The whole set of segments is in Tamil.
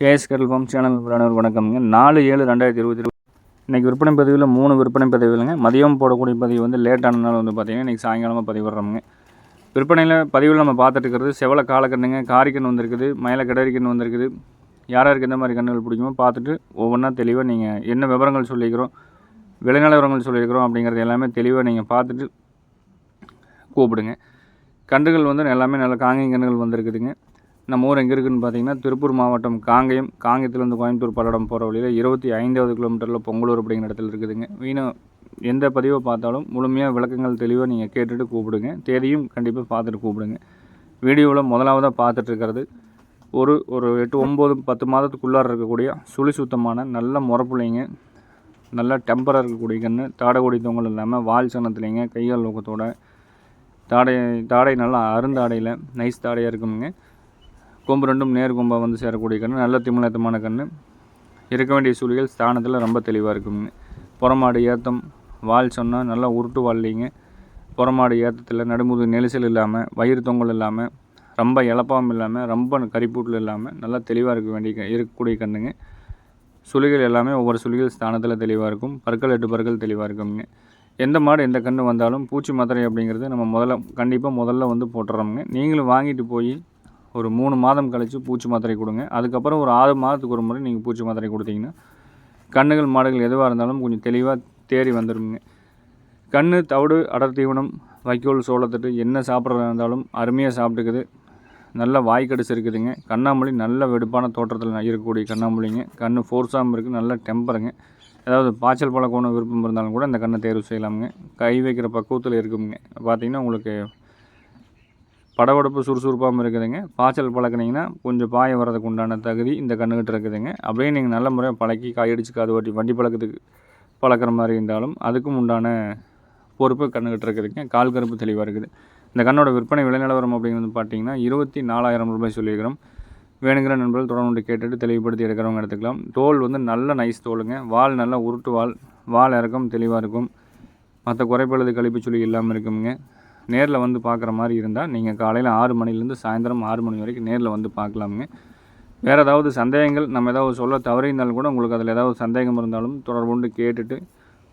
கேஎஸ் கடல் பம்ப் சேனல் விளையாடுற வணக்கம்ங்க நாலு ஏழு ரெண்டாயிரத்தி இருபத்தி இருபது. இன்றைக்கி விற்பனை பதிவில் மூணு விற்பனை பதிவுகளுங்க. மதியம் போடக்கூடிய பதிவு வந்து லேட்டானனால வந்து பார்த்திங்கன்னா இன்றைக்கி சாயங்காலமாக பதிவிடுறோமுங்க. விற்பனையில் பதிவில் நம்ம பார்த்துட்டு இருக்கிறது செவல காலக்கண்ணுங்க காரிக்கண் வந்திருக்குது மயில கிடரிக்கண் வந்திருக்குது. யார் யாருக்கு எந்த மாதிரி கண்ணுகள் பிடிக்குமோ பார்த்துட்டு ஒவ்வொன்றா தெளிவாக நீங்கள் என்ன விவரங்கள் சொல்லியிருக்கிறோம் விளைநில விவரங்கள் சொல்லியிருக்கிறோம் அப்படிங்கிறது எல்லாமே தெளிவாக நீங்கள் பார்த்துட்டு கூப்பிடுங்க. கன்றுகள் வந்து எல்லாமே நல்ல காங்கேயம் கன்றுகள் வந்திருக்குதுங்க. நம்ம ஊர் எங்கே இருக்குதுன்னு பார்த்தீங்கன்னா திருப்பூர் மாவட்டம் காங்கேயம். காங்கேயத்துலேருந்து கோயம்புத்தூர் பல்லடம் போகிற வழியில் இருபத்தி ஐந்தாவது கிலோமீட்டரில் பொங்கலூர் அப்படிங்கிற இடத்துல இருக்குதுங்க. வீணும் எந்த பதிவை பார்த்தாலும் முழுமையாக விளக்கங்கள் தெளிவாக நீங்கள் கேட்டுட்டு கூப்பிடுங்க. தேதியும் கண்டிப்பாக பார்த்துட்டு கூப்பிடுங்க. வீடியோவில் முதலாவதாக பார்த்துட்ருக்கிறது ஒரு ஒரு எட்டு ஒம்பது பத்து மாதத்துக்குள்ளார இருக்கக்கூடிய சுழி சுத்தமான நல்ல முறப்புள்ளைங்க நல்லா டெம்பராக இருக்கக்கூடிய கன்று தாடை தொங்கல் இல்லாமல் வால் சனத்துலேங்க கையால் நோக்கத்தோட தாடை தாடை நல்லா அருந்தாடையில் நைஸ் தாடையாக இருக்குங்க கொம்பு ரெண்டும் நேர் கொம்பாக வந்து சேரக்கூடிய கன்று நல்ல திமிழத்தமான கன்று. இருக்க வேண்டிய சூழல்கள் ஸ்தானத்தில் ரொம்ப தெளிவாக இருக்குங்க புறமாடு ஏத்தம் வால் சொன்னால் நல்லா உருட்டு வாழ்லிங்க புறமாடு ஏத்தத்தில் நடுமுது நெரிசல் இல்லாமல் வயிறு தொங்கல் இல்லாமல் ரொம்ப இழப்பாவும் இல்லாமல் ரொம்ப கரிப்பூட்டில் இல்லாமல் நல்லா தெளிவாக இருக்க வேண்டிய இருக்கக்கூடிய கண்ணுங்க சுழிகள் எல்லாமே ஒவ்வொரு சுழிகள் ஸ்தானத்தில் தெளிவாக இருக்கும். பற்கள் எட்டு பற்கள் தெளிவாக இருக்குங்க. எந்த மாடு எந்த கன்று வந்தாலும் பூச்சி மாத்திரை அப்படிங்கிறது நம்ம முதல்ல கண்டிப்பாக முதல்ல வந்து போட்டுறோமுங்க. நீங்களும் வாங்கிட்டு போய் ஒரு மூணு மாதம் கழித்து பூச்சி மாத்திரை கொடுங்க. அதுக்கப்புறம் ஒரு ஆறு மாதத்துக்கு ஒரு முறை நீங்கள் பூச்சி மாத்திரை கொடுத்தீங்கன்னா கண்ணுகள் மாடுகள் எதுவாக இருந்தாலும் கொஞ்சம் தெளிவாக தேறி வந்துடுங்க கண் தவிடு அடர் தீவனம் வைக்கோல் சோளத்தட்டு என்ன சாப்பிட்றதா இருந்தாலும் அருமையாக சாப்பிட்டுக்குது. நல்ல வாய்க்கடிச்சு இருக்குதுங்க கண்ணாமொழி நல்ல வெடுப்பான தோற்றத்தில் இருக்கக்கூடிய கண்ணாமொழிங்க கண் ஃபோர்ஸாகவும் இருக்குது நல்ல டெம்பருங்க. ஏதாவது பாய்ச்சல் பழக்கணும் விருப்பம் இருந்தாலும் கூட இந்த கண்ணை தேர்வு செய்யலாமுங்க. கை வைக்கிற பக்குவத்தில் இருக்குங்க பார்த்தீங்கன்னா உங்களுக்கு படபடப்பு சுறுசுறுப்பாகவும் இருக்குதுங்க. பாய்ச்சல் பழக்கினீங்கன்னா கொஞ்சம் பாய வர்றதுக்கு உண்டான தகுதி இந்த கண்ணுக்கிட்ட இருக்குதுங்க. அப்படியே நீங்கள் நல்ல முறையாக பழக்கி காயடிச்சு காது ஓட்டி வண்டி பழக்கத்துக்கு பழக்கிற மாதிரி இருந்தாலும் அதுக்கும் உண்டான பொறுப்பு கண்ணுக்கிட்ட இருக்குதுங்க. கால் கருப்பு தெளிவாக இருக்குது. இந்த கண்ணோட விற்பனை விலை நிலவரம் அப்படிங்கிறது பார்த்தீங்கன்னா இருபத்தி நாலாயிரம் ரூபாய் சொல்லியிருக்கிறோம். வேணுங்கிற நண்பர்கள் தொடர்ந்து கேட்டுட்டு தெளிவுபடுத்தி எடுக்கிறவங்க எடுத்துக்கலாம். தோல் வந்து நல்ல நைஸ் தோலுங்க. வால் நல்லா உருட்டு வால். வால் இறக்கம் தெளிவாக இருக்கும். மற்ற குறைப்பழுது கழிப்பு சொல்லி இல்லாமல் இருக்குங்க நேரில் வந்து பார்க்குற மாதிரி இருந்தால் நீங்கள் காலையில் ஆறு மணிலேருந்து சாயந்தரம் ஆறு மணி வரைக்கும் நேரில் வந்து பார்க்கலாமுங்க வேறு ஏதாவது சந்தேகங்கள்? நம்ம ஏதாவது சொல்ல தவறியிருந்தாலும் கூட உங்களுக்கு அதில் ஏதாவது சந்தேகம் இருந்தாலும் தொடர்பு கொண்டு கேட்டுட்டு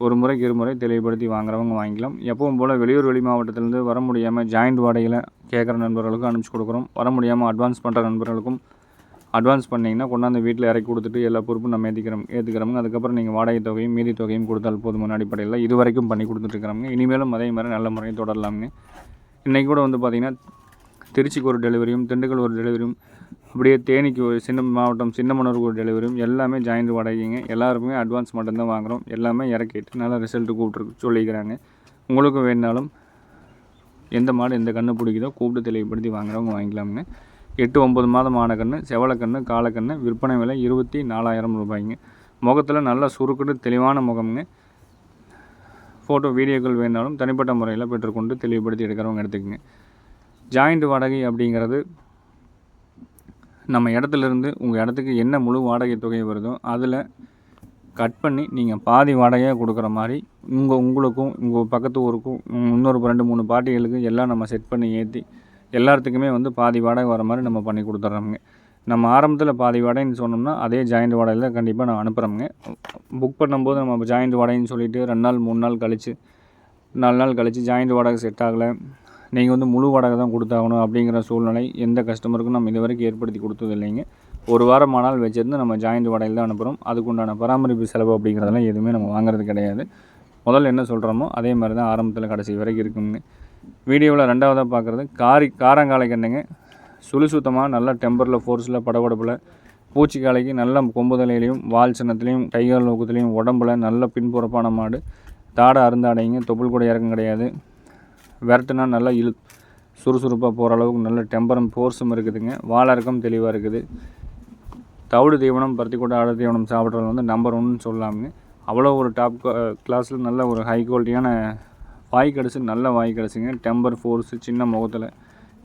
ஒரு முறைக்கு இருமுறை தெளிவுபடுத்தி வாங்குறவங்க வாங்கிக்கலாம். எப்பவும் போல் வெளியூர் வெளி மாவட்டத்திலேருந்து வர முடியாமல் ஜாயிண்ட் வாடகையில் கேட்குற நண்பர்களுக்கும் அனுப்பிச்சி கொடுக்குறோம். வர முடியாமல் அட்வான்ஸ் பண்ணுற நண்பர்களுக்கும் அட்வான்ஸ் பண்ணிங்கன்னா கொண்டாந்து வீட்டில் இறக்கி கொடுத்துட்டு எல்லா பொறுப்பும் நம்ம ஏற்றிக்கிறோம் ஏற்றுக்கிறோம் அதுக்கப்புறம் நீங்கள் வாடகை தொகையும் மீதி தொகையும் கொடுத்தால் போதுமான அடிப்படையில் இது வரைக்கும் பண்ணி கொடுத்துட்ருக்குறோங்க இனிமேலும் அதே மாதிரி நல்ல முறையை தொடரலாமுங்க. இன்றைக்கி கூட வந்து பார்த்திங்கன்னா திருச்சிக்கு ஒரு டெலிவரியும் திண்டுக்கல் ஒரு டெலிவரியும் அப்படியே தேனிக்கு ஒரு சின்ன மாவட்டம் சின்னமனூருக்கு ஒரு டெலிவரியும் எல்லாமே ஜாயிண்ட் வாடகைங்க. எல்லாருக்குமே அட்வான்ஸ் மட்டும்தான் வாங்குகிறோம் எல்லாமே இறக்கிட்டு நல்லா ரிசல்ட்டு கூப்பிட்டு சொல்லிக்கிறாங்க. உங்களுக்கும் வேணுனாலும் எந்த மாடு எந்த கண்ணு பிடிக்குதோ கூப்பிட்டு தெளிவுபடுத்தி வாங்குறவங்க வாங்கிக்கலாமுங்க. எட்டு ஒம்பது மாதம் ஆன கன்று செவலக்கன்று காலக்கன்று விற்பனை விலை இருபத்தி நாலாயிரம் ரூபாய்ங்க. முகத்தில் நல்லா சுருக்குட்டு தெளிவான முகம்ங்க. ஃபோட்டோ வீடியோக்கள் வேணாலும் தனிப்பட்ட முறையில் பெற்றுக்கொண்டு தெளிவுபடுத்தி எடுக்கிறவங்க எடுத்துக்கோங்க. ஜாயிண்ட் வாடகை அப்படிங்கிறது நம்ம இடத்துலேருந்து உங்கள் இடத்துக்கு என்ன முழு வாடகை தொகை வருதோ அதில் கட் பண்ணி நீங்கள் பாதி வாடகையாக கொடுக்குற மாதிரி உங்கள் உங்களுக்கும் உங்கள் பக்கத்து ஊருக்கும் இன்னொரு ரெண்டு மூணு பார்ட்டிகளுக்கும் எல்லாம் நம்ம செட் பண்ணி ஏற்றி எல்லாத்துக்குமே வந்து பாதி வாடகை வர மாதிரி நம்ம பண்ணி கொடுத்துட்றோமுங்க. நம்ம ஆரம்பத்தில் பாதி வாடகைன்னு சொன்னோம்னா அதே ஜாயிண்ட் வாடகையில் கண்டிப்பாக நான் அனுப்புகிறோமுங்க புக் பண்ணும்போது நம்ம ஜாயிண்ட் வாடகைன்னு சொல்லிவிட்டு ரெண்டு நாள் மூணு நாள் கழித்து நாலு நாள் கழித்து ஜாயிண்ட் வாடகை செட் ஆகலை. நீங்கள் வந்து முழு வாடகை தான் கொடுத்தாகணும் அப்படிங்கிற சூழ்நிலை எந்த கஸ்டமருக்கும் நம்ம இது வரைக்கும் ஏற்படுத்தி கொடுத்தது இல்லைங்க. ஒரு வாரம் ஆனால் வச்சுருந்து நம்ம ஜாயிண்ட் வாடகையில் தான் அனுப்புகிறோம் அதுக்குண்டான பராமரிப்பு செலவு அப்படிங்கிறதெல்லாம் எதுவுமே நம்ம வாங்குறது கிடையாது. முதல்ல என்ன சொல்கிறோமோ அதே மாதிரி தான் ஆரம்பத்தில் கடைசி வரைக்கும் இருக்குங்க. வீடியோவில் ரெண்டாவதாக பார்க்குறது. காரி காரங்காலை கண்ணுங்க. சுழி சுத்தமாக நல்லா டெம்பரில் ஃபோர்ஸில் படபடப்பில். பூச்சிக்காலைக்கு நல்ல கொம்புதலையிலையும் வால் சின்னத்துலேயும் கைகால் நோக்கத்துலேயும் உடம்புல நல்ல பின்புறப்பான மாடு. தாடை அருந்தாடைங்க தொப்புள் கூட இறக்கம் கிடையாது. விரட்டுனா நல்லா இழு சுறுசுறுப்பாக போகிற அளவுக்கு நல்ல டெம்பரும் ஃபோர்ஸும் இருக்குதுங்க. வாழறக்கம் தெளிவாக இருக்குது. தவிடு தீவனம் பருத்தி கூட ஆடு தீவனம் சாப்பிட்றது வந்து நம்பர் ஒன்னு சொல்லாமுங்க அவ்வளோ ஒரு டாப் கிளாஸில் நல்ல ஒரு ஹை குவாலிட்டியான வாய் கிடச்சி நல்ல வாய் கிடச்சிங்க. டெம்பர் ஃபோர்ஸு சின்ன முகத்தில்.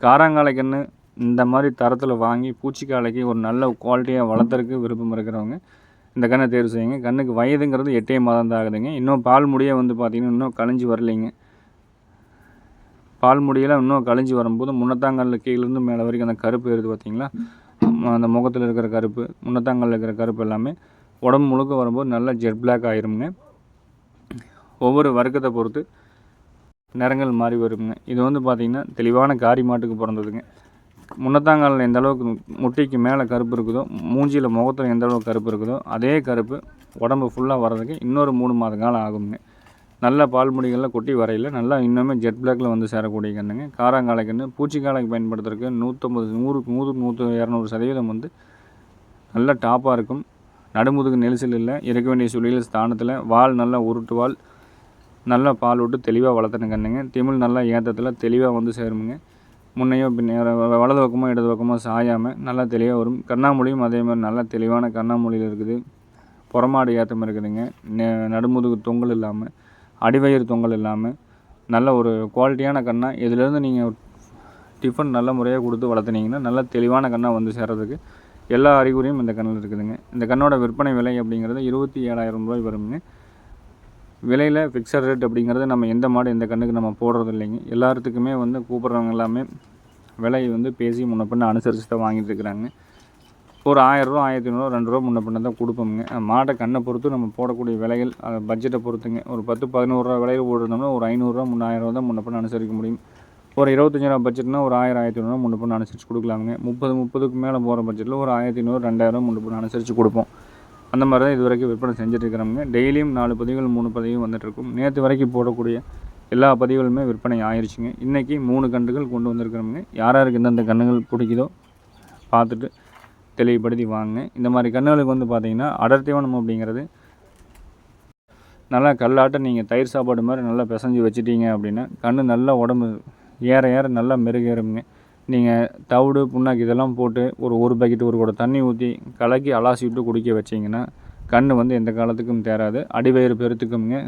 காராங்காலைக்குன்னு இந்த மாதிரி தரத்தில் வாங்கி பூச்சிக்காலைக்கு ஒரு நல்ல குவாலிட்டியாக வளர்த்துறதுக்கு விருப்பம் இருக்கிறவங்க இந்த கண்ணை தேர்வு செய்யுங்க. கண்ணுக்கு வயதுங்கிறது எட்டே மாதம் தான் ஆகுதுங்க. இன்னும் பால் முடியே வந்து பார்த்திங்கன்னா இன்னும் கழிஞ்சு வரலைங்க. பால் முடியெல்லாம் இன்னும் கழிஞ்சு வரும்போது முன்னத்தாங்கல்ல கீழேருந்து மேலே வரைக்கும் அந்த கருப்பு ஏறுது பார்த்தீங்களா அந்த முகத்தில் இருக்கிற கருப்பு முன்னத்தாங்கல்ல இருக்கிற கருப்பு எல்லாமே உடம்பு முழுக்க வரும்போது நல்லா ஜெட் பிளாக் ஆயிருங்க. ஒவ்வொரு வர்க்கத்தை பொறுத்து நிறங்கள் மாறி வருங்க. இது வந்து பார்த்திங்கன்னா தெளிவான காரி மாட்டுக்கு பிறந்ததுங்க. முன்னத்தாங்காலில் எந்த அளவுக்கு முட்டிக்கு மேலே கருப்பு இருக்குதோ மூஞ்சியில் முகத்தில் எந்த அளவுக்கு கருப்பு இருக்குதோ அதே கருப்பு உடம்பு ஃபுல்லாக வர்றதுக்கு இன்னொரு மூணு மாத காலம் ஆகுங்க. நல்ல பால் முடிகளில் கொட்டி வரையில் நல்லா இன்னுமே ஜெட் பிளாக்ல வந்து சேரக்கூடிய கண்ணுங்க காராங்காலை கன்று பூச்சிக்காலைக்கு பயன்படுத்துறதுக்கு நூற்றம்பது நூறு நூறு நூற்று இரநூறு சதவீதம் வந்து நல்ல டாப்பாக இருக்கும். நடுமுதுகு நெரிசல் இல்லை இருக்க வேண்டிய சுழியில் ஸ்தானத்தில் வால் நல்லா உருட்டு வால் நல்லா பால் விட்டு தெளிவாக வளர்த்துன கண்ணுங்க திமிழ் நல்லா ஏற்றத்தில் தெளிவாக வந்து சேருமுங்க. முன்னையோ பின்ன வலது பக்கமோ இடது பக்கமோ சாயாமல் நல்லா தெளிவாக வரும். கண்ணாமொழியும் அதே மாதிரி நல்லா தெளிவான கண்ணாமொழியில் இருக்குது. புறமாடு ஏற்றம் இருக்குதுங்க. நடுமுதுகு தொங்கல் இல்லாமல் அடிவயிறு தொங்கல் இல்லாமல் நல்ல ஒரு குவாலிட்டியான கண்ணாக இதிலேருந்து நீங்கள் டிஃபன் நல்ல முறையாக கொடுத்து வளர்த்துனீங்கன்னா நல்ல தெளிவான கண்ணாக வந்து சேர்றதுக்கு எல்லா அறிகுறியும் இந்த கண்ணில் இருக்குதுங்க. இந்த கண்ணோட விற்பனை விலை அப்படிங்கிறது இருபத்தி ஏழாயிரம் ரூபாய் வருங்க விலையில் ஃபிக்ஸட் ரேட் அப்படிங்கிறது நம்ம எந்த மாடு எந்த கண்ணுக்கு நம்ம போடுறது இல்லைங்க. எல்லாத்துக்குமே வந்து கூப்பிட்றவங்க எல்லாமே விலையை வந்து பேசி முன்ன பின்ன அனுசரித்து தான் வாங்கிட்டு இருக்கிறாங்க. ஒரு ஆயிரரூவா ஆயிரத்தி ஐநூறுவா ரெண்டு ரூபா முன்ன பின்ன தான் கொடுப்போமுங்க. மாட்டை கண்ணை பொறுத்து நம்ம போடக்கூடிய விலைகள் அது பட்ஜெட்டை பொறுத்துங்க. ஒரு பத்து பதினோருவா விலையில் போட்டிருந்தோம்னா ஒரு ஐநூறுரூவா முன்னாயிரம் தான் முன்ன பின்ன அனுசரிக்க முடியும். ஒரு இருபத்தஞ்சாயிரம் பட்ஜெட்னா ஒரு ஆயிரம் ஆயிரத்தி ஐநூறுவா முன்ன பின்ன அனுசரித்து கொடுக்கலாமுங்க. முப்பது முப்பதுக்கு மேலே போகிற பட்ஜெட்டில் ஒரு ஆயிரத்தி ஐநூறு ரெண்டாயிரம் முன்ன பின்ன அனுசரித்து கொடுப்போம். அந்த மாதிரி தான் இது வரைக்கும் விற்பனை செஞ்சுட்டு டெய்லியும் நாலு பதிவுகள் மூணு பதிவும் வந்துட்டுருக்கும் நேற்று வரைக்கும் போடக்கூடிய எல்லா பதிவுகளுமே விற்பனை ஆயிடுச்சுங்க இன்றைக்கி மூணு கன்றுகள் கொண்டு வந்திருக்கிறோமுங்க யார் யாருக்கு எந்தெந்த கன்றுகள் பிடிக்குதோ பார்த்துட்டு தெளிவுபடுத்தி வாங்க. இந்த மாதிரி கன்றுகளுக்கு வந்து பார்த்திங்கன்னா அடர்த்திவனம் அப்படிங்கிறது நல்லா கல்லாட்ட நீங்கள் தயிர் சாப்பாடு மாதிரி நல்லா பிசைஞ்சு வச்சுட்டீங்க அப்படின்னா கன்று நல்லா உடம்பு ஏற ஏற நல்லா மெருகேறுங்க நீங்கள் தவிடு புண்ணாக்கு இதெல்லாம் போட்டு ஒரு ஒரு பக்கெட் ஒரு கூட தண்ணி ஊற்றி கலக்கி அலாசி விட்டு குடிக்க வச்சிங்கன்னா கண் வந்து எந்த காலத்துக்கும் தேராது அடிவயிறு பெருத்துக்குங்க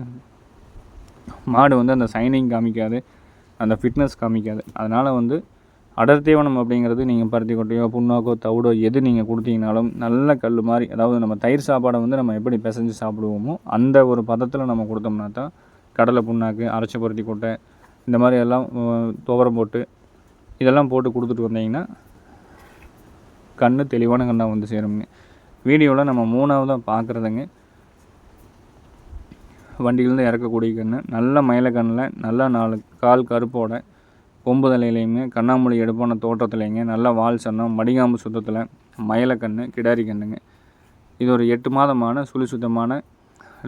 மாடு வந்து அந்த சைனிங் காமிக்காது. அந்த ஃபிட்னஸ் காமிக்காது. அதனால் வந்து அடர் தீவனம் அப்படிங்கிறது நீங்கள் பருத்தி கொட்டையோ புண்ணாக்கோ தவிடோ எது நீங்கள் கொடுத்தீங்கனாலும் நல்ல கல் மாதிரி அதாவது நம்ம தயிர் சாப்பாடை வந்து நம்ம எப்படி பிசைஞ்சு சாப்பிடுவோமோ அந்த ஒரு பதத்தில் நம்ம கொடுத்தோம்னா தான் கடலை புண்ணாக்கு அரைச்ச பருத்தி கொட்டை இந்த மாதிரி எல்லாம் துவரம் போட்டு இதெல்லாம் போட்டு கொடுத்துட்டு வந்தீங்கன்னா கண் தெளிவான கண்ணாக வந்து சேருங்க வீடியோவில் நம்ம மூணாவதாக பார்க்குறதுங்க வண்டியிலேருந்து இறக்கக்கூடிய கன்று நல்ல மயில கண்ணில் நல்ல நாலு கால் கருப்போட கொம்பு தலையிலையுமே கண்ணாமூலி எடுப்பான தோற்றத்துலைங்க நல்ல வால் சன்னம் மடிகாம்பு சுத்தத்தில் மயிலக்கண்ணு கிடாரி கண்ணுங்க. இது ஒரு எட்டு மாதமான சுழி சுத்தமான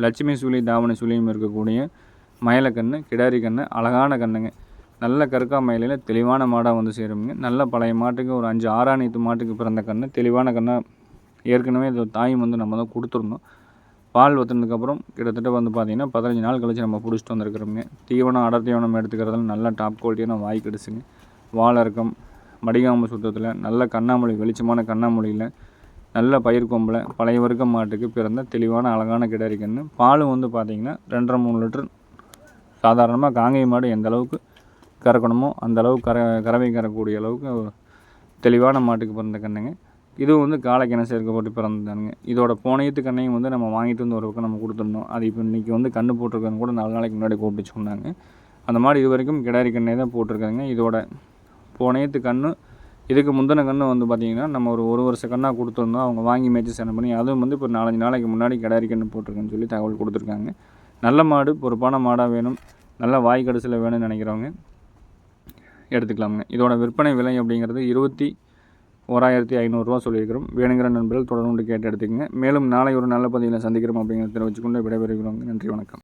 லட்சுமி சுழி தாவணி சுழியும் இருக்கக்கூடிய மயிலக்கண்ணு கிடாரி கன்று அழகான கண்ணுங்க. நல்ல கருக்கா மயிலையில் தெளிவான மாடாக வந்து சேருங்க நல்ல பழைய மாட்டுக்கு ஒரு அஞ்சு ஆறாணித்து மாட்டுக்கு பிறந்த கன்று தெளிவான கண்ணை ஏற்கனவே இது தாயும் வந்து நம்ம தான் கொடுத்துருந்தோம். பால் வத்துனதுக்கப்புறம் கிட்டத்தட்ட வந்து பார்த்திங்கன்னா பதினஞ்சு நாள் கழிச்சு நம்ம பிடிச்சிட்டு வந்திருக்கிறோங்க தீவனம் அடர் தீவனம் எடுத்துக்கிறதுல நல்ல டாப் குவாலிட்டியான வாய் கிடச்சிங்க வாழறக்கம் மடிகாம்பு சுத்தத்தில் நல்ல கண்ணாமொழி வெளிச்சமான கண்ணாமொழியில் நல்ல பயிர் கொம்பில் பழைய வர்க்க மாட்டுக்கு பிறந்த தெளிவான அழகான கிடாரி பாலும் வந்து பார்த்திங்கன்னா ரெண்டரை மூணு லிட்டர் சாதாரணமாக காங்கேய மாடு எந்த அளவுக்கு கறக்கணுமோ அந்த அளவுக்கு கற கறவை கறக்கூடிய அளவுக்கு தெளிவான மாட்டுக்கு பிறந்த கண்ணுங்க இதுவும் வந்து காலைக்கிணை சேர்க்கப்பட்டு பிறந்ததானுங்க இதோட போனையத்து கண்ணையும் வந்து நம்ம வாங்கிட்டு வந்து ஒரு பக்கம் நம்ம கொடுத்துருந்தோம் அது இப்போ இன்றைக்கி வந்து கண்ணு போட்டிருக்கன்னு கூட நாலு நாளைக்கு முன்னாடி கூப்பிட்டு சொன்னாங்க. அந்த மாதிரி இது வரைக்கும் கிடாரி கண்ணை தான் போட்டிருக்காங்க. இதோட போனையத்து கண்ணு இதுக்கு முந்தின கன்று வந்து பார்த்திங்கன்னா நம்ம ஒரு ஒரு வருஷ கண்ணாக கொடுத்துருந்தோம். அவங்க வாங்கி மேய்ச்சி சென்ட் பண்ணி அதுவும் வந்து இப்போ நாலஞ்சு நாளைக்கு முன்னாடி கிடாரி கன்று போட்டிருக்கேன்னு சொல்லி தகவல் கொடுத்துருக்காங்க. நல்ல மாடு பொறுப்பான மாடாக வேணும். நல்ல வாய் கடைசியில் வேணும்னு நினைக்கிறவங்க எடுத்துக்கலாமுங்க. இதோட விற்பனை விலை அப்படிங்கிறது இருபத்தி ஓராயிரத்தி ஐநூறுரூவா சொல்லியிருக்கிறோம். வேணுங்கிற நண்பர்கள் தொடர்ந்து கேட்டு எடுத்துக்கங்க. மேலும் நாளை ஒரு நல்ல பதிவில் சந்திக்கிறோம் அப்படிங்கிறத தெரிவிச்சுக்கொண்டு விடைபெறுகிறோம் நன்றி வணக்கம்.